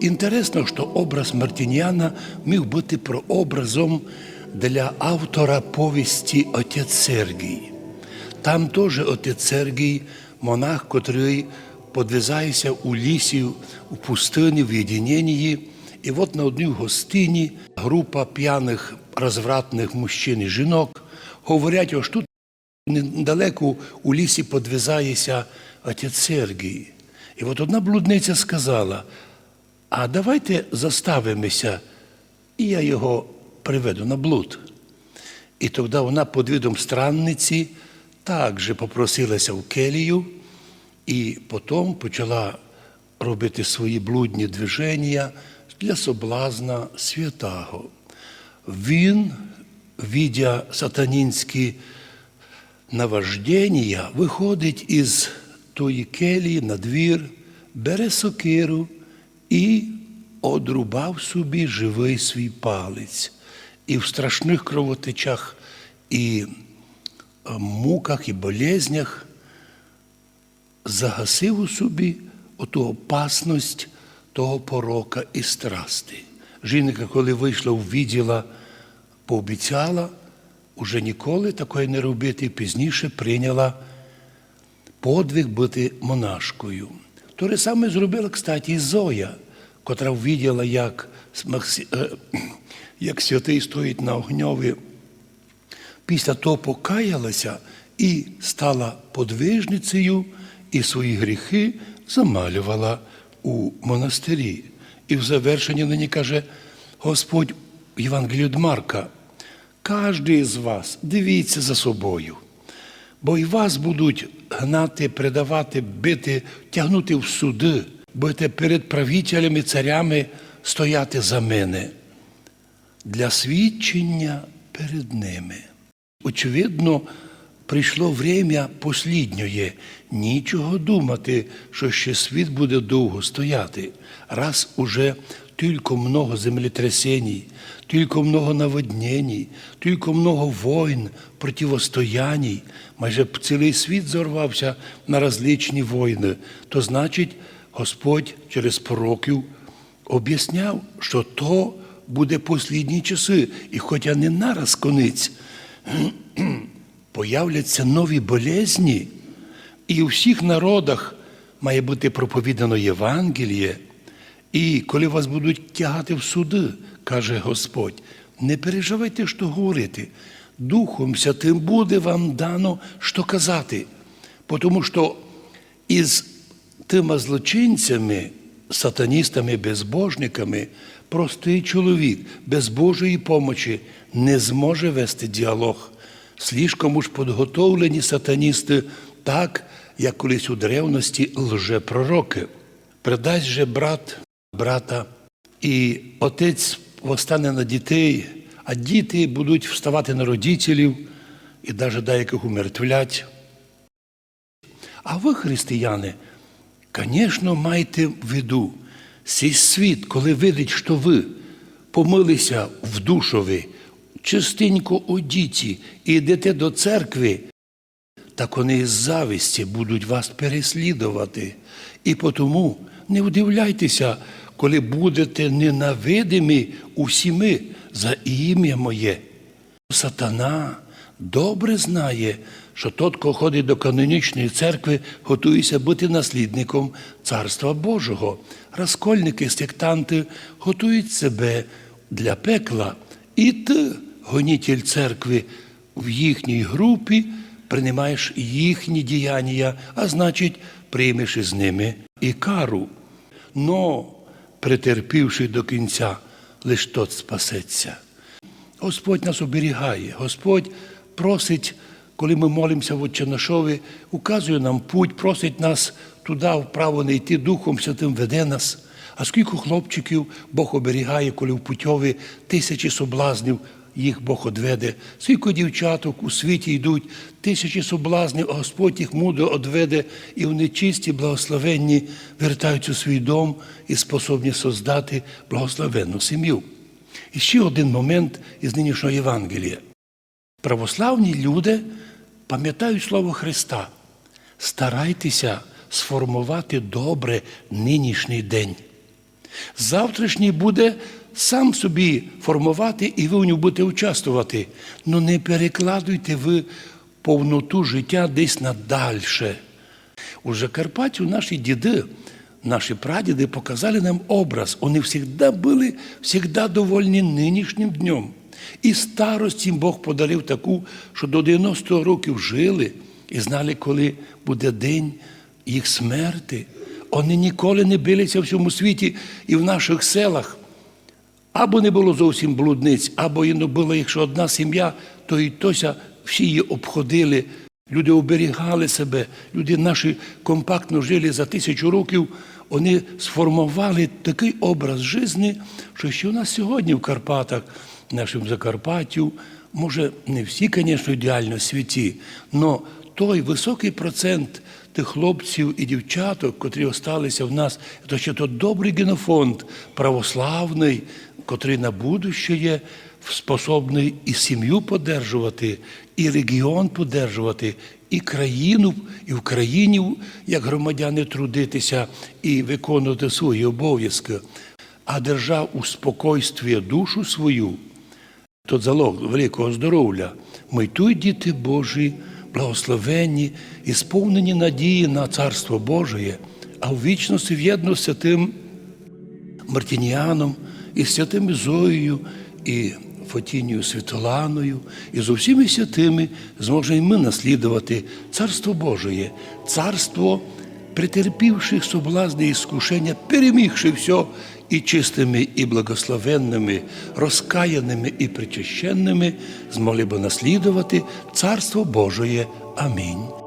Інтересно, що образ Мартініана міг бути прообразом для автора повісті Отець Сергій. Там теж отець Сергій, монах, котрий подвизається у лісі, у пустині, в єдиненні. І от на одній гостині група п'яних розвратних мужчин і жінок говорять, ось тут недалеко у лісі подвизається отець Сергій. І от одна блудниця сказала, а давайте заставимося, і я його приведу на блуд. І тоді вона під видом странниці також попросилася в келію і потім почала робити свої блудні движення для соблазна святого. Він, видя сатанінські наваждення, виходить із тої келії на двір, бере сокиру і одрубав собі живий свій палець. І в страшних кровотечах, і е, муках, і болезнях загасив у собі оту опасність того порока і страсти. Жінка, коли вийшла в відділа, пообіцяла уже ніколи такої не робити, і пізніше прийняла подвиг бути монашкою. То же саме зробила, кстати, і Зоя, котра ввіділа, як, е, як святий стоїть на огньові. Після того покаялася і стала подвижницею, і свої гріхи замалювала у монастирі. І в завершенні нині каже Господь Євангелію від Марка, кожен з вас дивіться за собою, бо і вас будуть гнати, предавати, бити, тягнути в суди, будете перед правителями, царями стояти за мене для свідчення перед ними. Очевидно, прийшло время послідньої. Нічого думати, що ще світ буде довго стояти. Раз уже тільки много землетрясений, тільки много наводнений, тільки много войн, противостоянь, майже цілий світ зорвався на различні війни, то значить, Господь через пророків об'ясняв, що то буде послідні часи, і хоча не нараз конець, появляться нові болезні, і у всіх народах має бути проповідано Євангеліє. І коли вас будуть тягати в суди, каже Господь, не переживайте, що говорити. Духом Святим буде вам дано, що казати. Тому що із тими злочинцями, сатаністами, безбожниками, простий чоловік без Божої помочі не зможе вести діалог. Слишком уж підготовлені сатаністи, так, як колись у древності лжепророки. Придасть же брат брата, і отець постане на дітей, а діти будуть вставати на родителів і навіть деяких умертвлять. А ви, християни, звісно, майте в виду, цей світ, коли видить, що ви помилися в душові, частенько одіті і йдете до церкви, так вони із зависті будуть вас переслідувати. І тому не удивляйтеся, коли будете ненавидимі усіми за ім'я моє. Сатана добре знає, що тот, хто ходить до канонічної церкви, готується бути наслідником Царства Божого. Розкольники, сектанти готують себе для пекла. І ти, гонітель церкви, в їхній групі приймаєш їхні діяння, а значить, приймеш із ними і кару. Но, претерпівши до кінця, лиш тот спасеться. Господь нас оберігає, Господь просить, коли ми молимося в Отчинашові, указує нам путь, просить нас туди, вправо не йти Духом Святим веде нас. А скільки хлопчиків Бог оберігає, коли в путьові тисячі соблазнів їх Бог одведе. Скільки дівчаток у світі йдуть, тисячі соблазнів, а Господь їх мудро одведе, і вони чисті, благословенні, вертаються у свій дом і способні создати благословенну сім'ю. І ще один момент із нинішнього Євангелія. Православні люди пам'ятають Слово Христа. Старайтеся сформувати добре нинішній день. Завтрашній буде сам собі формувати, і ви в ньому будете участвувати. Ну не перекладуйте ви повноту життя десь надальше. У Закарпатті наші діди, наші прадіди показали нам образ. Вони завжди були завжди довольні нинішнім днем. І старость їм Бог подарив таку, що до 90 років жили і знали, коли буде день їх смерти. Вони ніколи не билися в цьому світі і в наших селах. Або не було зовсім блудниць, або і якщо одна сім'я, то і тося всі її обходили. Люди оберігали себе, люди наші компактно жили за тисячу років. Вони сформували такий образ житті, що ще у нас сьогодні в Карпатах, в нашому Закарпаттю, може, не всі, звісно, ідеально святі, але той високий процент тих хлопців і дівчаток, котрі осталися в нас, то ще то добрий генофонд православний, котрий на будуще способний і сім'ю подержувати, і регіон подержувати, і країну, і в країні, як громадяни, трудитися і виконувати свої обов'язки, а держав у спокойстві душу свою, Тот залог великого здоров'я. Ми тут, діти Божі, благословенні і сповнені надії на Царство Божие, а в вічності в'єдно святим Мартініаном, і святим Зоєю, і Фотінією Святоланою, і з усіми святими зможемо і ми наслідувати Царство Божие, царство претерпівших соблазни і скушення, перемігши все і чистими, і благословенними, розкаяними і причащенними, змогли би наслідувати Царство Божоє. Амінь.